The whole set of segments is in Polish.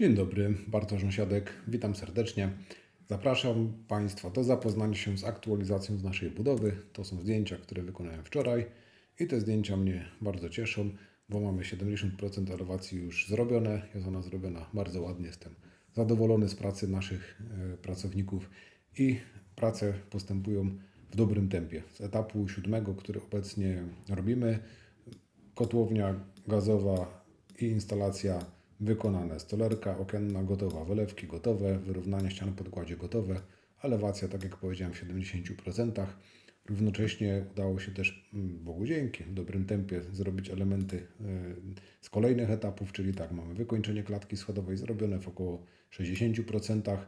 Dzień dobry, Bartosz Nosiadek, witam serdecznie. Zapraszam Państwa do zapoznania się z aktualizacją z naszej budowy. To są zdjęcia, które wykonałem wczoraj i te zdjęcia mnie bardzo cieszą, bo mamy 70% elewacji już zrobione. Jest ona zrobiona bardzo ładnie, jestem zadowolony z pracy naszych e, pracowników i prace postępują w dobrym tempie. Z etapu siódmego, który obecnie robimy, kotłownia gazowa i instalacja wykonane. Stolerka okienna gotowa, wylewki gotowe, wyrównanie ścian podkładzie gotowe, elewacja, tak jak powiedziałem, w 70%. Równocześnie udało się też, mm, Bogu dzięki, w dobrym tempie zrobić elementy y, z kolejnych etapów, czyli tak, mamy wykończenie klatki schodowej zrobione w około 60%.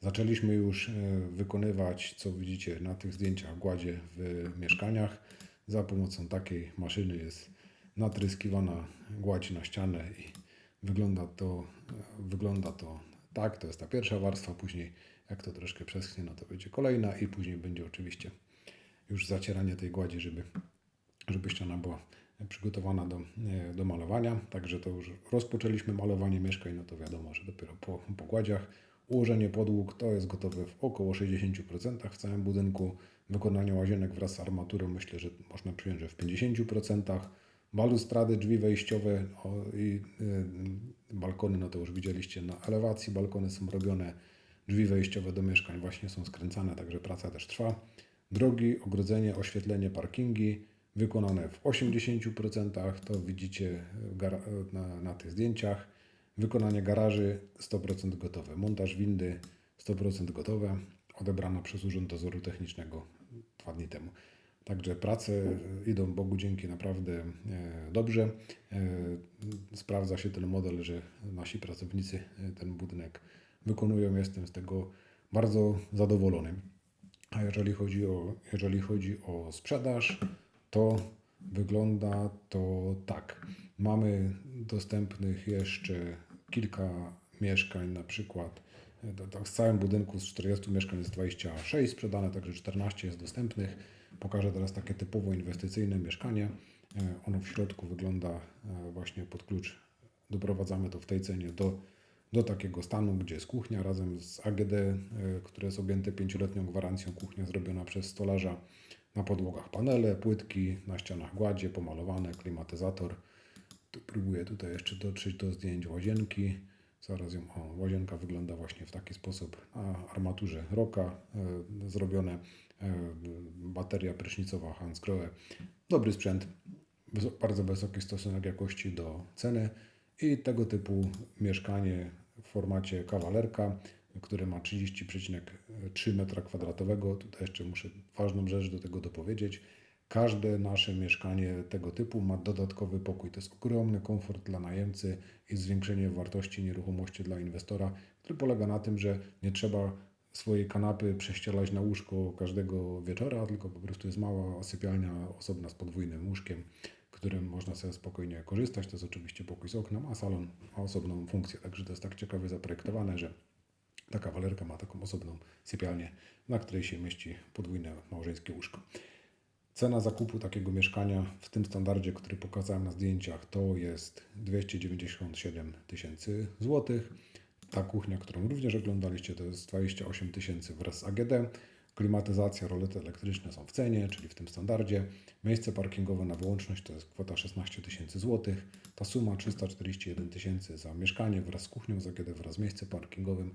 Zaczęliśmy już y, wykonywać, co widzicie na tych zdjęciach, gładzie w mieszkaniach. Za pomocą takiej maszyny jest natryskiwana gładź na ścianę i wygląda to, wygląda to tak. To jest ta pierwsza warstwa, później jak to troszkę przeschnie, no to będzie kolejna i później będzie oczywiście już zacieranie tej gładzi, żeby, żeby ściana była przygotowana do, e, do malowania. Także to już rozpoczęliśmy malowanie mieszkań, no to wiadomo, że dopiero po, po gładziach. Ułożenie podłóg to jest gotowe w około 60% w całym budynku. Wykonanie łazienek wraz z armaturą myślę, że można przyjąć, że w 50%. Balustrady, drzwi wejściowe i y, balkony, no to już widzieliście na elewacji, balkony są robione, drzwi wejściowe do mieszkań właśnie są skręcane, także praca też trwa. Drogi, ogrodzenie, oświetlenie, parkingi wykonane w 80%, to widzicie na, na tych zdjęciach. Wykonanie garaży 100% gotowe, montaż windy 100% gotowe, odebrana przez Urząd Dozoru Technicznego dwa dni temu. Także prace idą Bogu dzięki naprawdę e, dobrze. E, Sprawdza się ten model, że nasi pracownicy e, ten budynek wykonują. Jestem z tego bardzo zadowolony. A jeżeli chodzi o, jeżeli chodzi o sprzedaż, to wygląda to tak. Mamy dostępnych jeszcze kilka mieszkań, na przykład tak, z całym budynku z 40 mieszkań jest 26 sprzedane, także 14 jest dostępnych. Pokażę teraz takie typowo inwestycyjne mieszkanie. E, ono w środku wygląda e, właśnie pod klucz. Doprowadzamy to w tej cenie do, do takiego stanu, gdzie jest kuchnia razem z AGD, e, które jest objęte pięcioletnią gwarancją. Kuchnia zrobiona przez stolarza. Na podłogach panele, płytki, na ścianach gładzie, pomalowane, klimatyzator. Próbuję tutaj jeszcze dotrzeć do zdjęć łazienki. Zaraz ją, o, łazienka wygląda właśnie w taki sposób. Na armaturze roka e, zrobione, e, bateria prysznicowa Hansgrohe. Dobry sprzęt, bardzo wysoki stosunek jakości do ceny i tego typu mieszkanie w formacie kawalerka, które ma 30,3 m2. Tutaj jeszcze muszę ważną rzecz do tego dopowiedzieć. Każde nasze mieszkanie tego typu ma dodatkowy pokój. To jest ogromny komfort dla najemcy i zwiększenie wartości nieruchomości dla inwestora, który polega na tym, że nie trzeba swojej kanapy prześcielać na łóżko każdego wieczora, tylko po prostu jest mała sypialnia osobna z podwójnym łóżkiem, którym można sobie spokojnie korzystać. To jest oczywiście pokój z oknem, a salon ma osobną funkcję. Także to jest tak ciekawie zaprojektowane, że ta kawalerka ma taką osobną sypialnię, na której się mieści podwójne małżeńskie łóżko. Cena zakupu takiego mieszkania w tym standardzie, który pokazałem na zdjęciach, to jest 297 tysięcy złotych. Ta kuchnia, którą również oglądaliście, to jest 28 tysięcy wraz z AGD. Klimatyzacja, rolety elektryczne są w cenie, czyli w tym standardzie. Miejsce parkingowe na wyłączność to jest kwota 16 tysięcy złotych. Ta suma 341 tysięcy za mieszkanie wraz z kuchnią z AGD, wraz z miejscem parkingowym.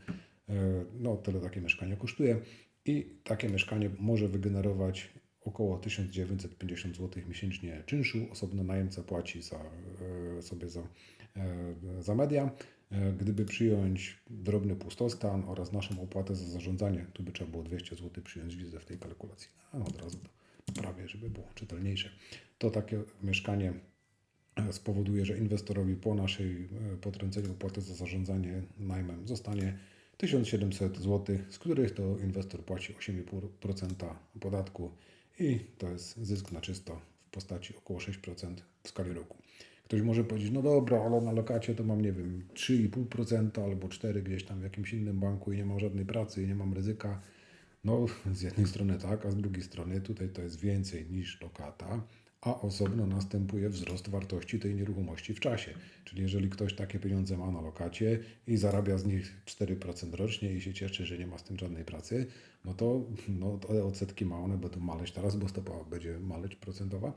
E, No, tyle takie mieszkanie kosztuje. I takie mieszkanie może wygenerować około 1950 zł miesięcznie czynszu. Osobno najemca płaci za, e, sobie za, e, za media. E, Gdyby przyjąć drobny pustostan oraz naszą opłatę za zarządzanie, to by trzeba było 200 zł przyjąć widzę w tej kalkulacji. A od razu to poprawię, żeby było czytelniejsze. To takie mieszkanie spowoduje, że inwestorowi po naszej potrąceniu opłaty za zarządzanie najmem zostanie 1700 zł, z których to inwestor płaci 8,5% podatku i to jest zysk na czysto w postaci około 6% w skali roku. Ktoś może powiedzieć, no dobra, ale na lokacie to mam, nie wiem, 3,5% albo 4% gdzieś tam w jakimś innym banku i nie mam żadnej pracy i nie mam ryzyka. No, z jednej strony tak, a z drugiej strony tutaj to jest więcej niż lokata, a osobno następuje wzrost wartości tej nieruchomości w czasie. Czyli jeżeli ktoś takie pieniądze ma na lokacie i zarabia z nich 4% rocznie i się cieszy, że nie ma z tym żadnej pracy, no to no, te odsetki ma, one będą maleć teraz, bo stopa będzie maleć procentowa,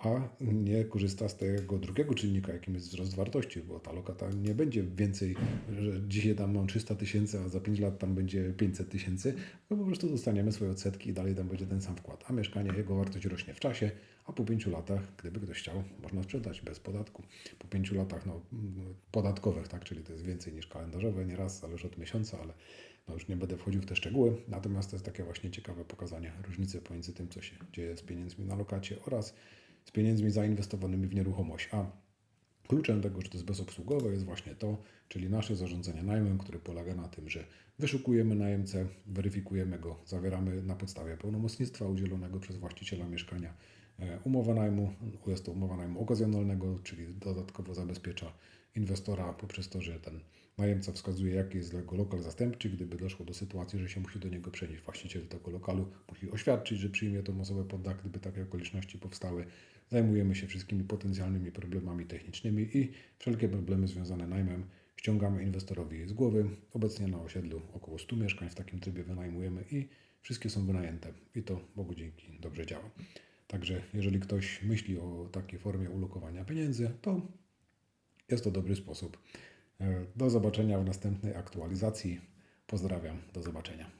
a nie korzysta z tego drugiego czynnika, jakim jest wzrost wartości, bo ta lokata nie będzie więcej, że dzisiaj tam mam 300 tysięcy, a za 5 lat tam będzie 500 tysięcy, no po prostu dostaniemy swoje odsetki i dalej tam będzie ten sam wkład, a mieszkanie, jego wartość rośnie w czasie, a po 5 latach, gdyby ktoś chciał, można sprzedać bez podatku. Po 5 latach no, podatkowych, tak, czyli to jest więcej niż kalendarzowe, nieraz zależy od miesiąca, ale no już nie będę wchodził w te szczegóły, natomiast to jest takie właśnie ciekawe pokazanie różnicy pomiędzy tym, co się dzieje z pieniędzmi na lokacie oraz z pieniędzmi zainwestowanymi w nieruchomość. A kluczem tego, że to jest bezobsługowe, jest właśnie to, czyli nasze zarządzanie najmem, które polega na tym, że wyszukujemy najemcę, weryfikujemy go, zawieramy na podstawie pełnomocnictwa udzielonego przez właściciela mieszkania e, umowę najmu. Jest to umowa najmu okazjonalnego, czyli dodatkowo zabezpiecza inwestora poprzez to, że ten najemca wskazuje, jaki jest jego lokal zastępczy. Gdyby doszło do sytuacji, że się musi do niego przenieść właściciel tego lokalu, musi oświadczyć, że przyjmie tą osobę pod dach, gdyby takie okoliczności powstały. Zajmujemy się wszystkimi potencjalnymi problemami technicznymi i wszelkie problemy związane najmem ściągamy inwestorowi z głowy. Obecnie na osiedlu około 100 mieszkań w takim trybie wynajmujemy i wszystkie są wynajęte. I to Bogu dzięki dobrze działa. Także jeżeli ktoś myśli o takiej formie ulokowania pieniędzy, to jest to dobry sposób. E, Do zobaczenia w następnej aktualizacji. Pozdrawiam, do zobaczenia.